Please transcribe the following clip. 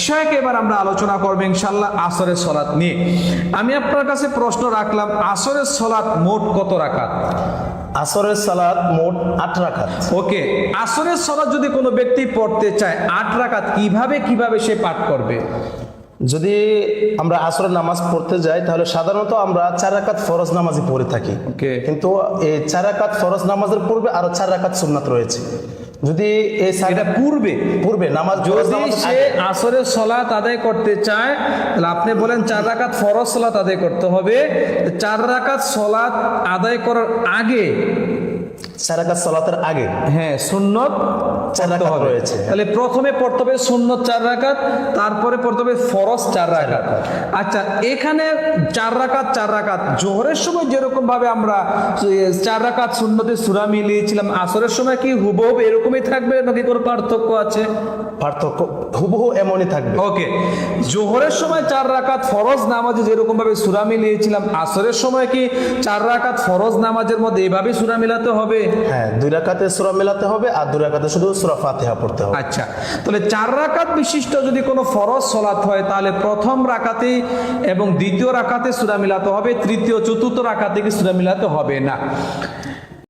বিষয়কে এবার আমরা আলোচনা করব ইনশাল্লাহ আসরের সলাৎ নিয়ে। আমি আপনার কাছে প্রশ্ন রাখলাম আসরের সলাৎ মোট কত রাকাত? আসরের সালাত মোট আট রাকাত। ওকে আসরের সলাৎ যদি কোনো ব্যক্তি পড়তে চায় আট রাকাত কীভাবে কীভাবে সে পাঠ করবে? যদি আমরা আসরের নামাজ পড়তে যাই তাহলে সাধারণত আমরা চার রাকাত ফরজ নামাজই পড়ে থাকি। ওকে। কিন্তু এই চার রাকাত ফরজ নামাজের পূর্বে আরও চার রাকাত সুন্নাত রয়েছে। যদি এটা পূর্বে পূর্বে নামাজ যদি সে আসরের সলাৎ আদায় করতে চায় তাহলে আপনি বলেন চার রাকাত ফরজ সলাত আদায় করতে হবে। চার রাকাত সলাত আদায় করার আগে চার রাকাত সালাতের আগে। হ্যাঁ সুন্নত চার রাকাত রয়েছে। তাহলে প্রথমে পড়তে হবে সুন্নত চার রাকাত তারপরে পড়তে হবে ফরজ চার রাকাত। আচ্ছা এখানে চার রাকাত চার রাকাত জোহরের সময় যেরকম ভাবে আমরা চার রাকাত সুন্নতে সুরা মিলিয়েছিলাম আসরের সময় কি হুবহুব এরকমই থাকবে নাকি কোনো পার্থক্য আছে? পার্থক্য হুবহু এমনই থাকবে। ওকে জোহরের সময় চার রাকাত ফরজ নামাজে যেরকম ভাবে সুরা মিলিয়েছিলাম আসরের সময় কি চার রাকাত ফরজ নামাজের মধ্যে এভাবে সুরা মিলাতে হবে? হ্যাঁ দুই রাকাতে সূরা মেলাতে হবে আর দুই রাকাতে শুধু সূরা ফাতিহা পড়তে হবে। আচ্ছা তাহলে চার রাকাত বিশিষ্ট যদি কোনো ফরজ সলাত হয় তাহলে প্রথম রাকাতে এবং দ্বিতীয় রাকাতে সুরা মেলাতে হবে তৃতীয় চতুর্থ রাকাতে কি সুরা মেলাতে হবে না?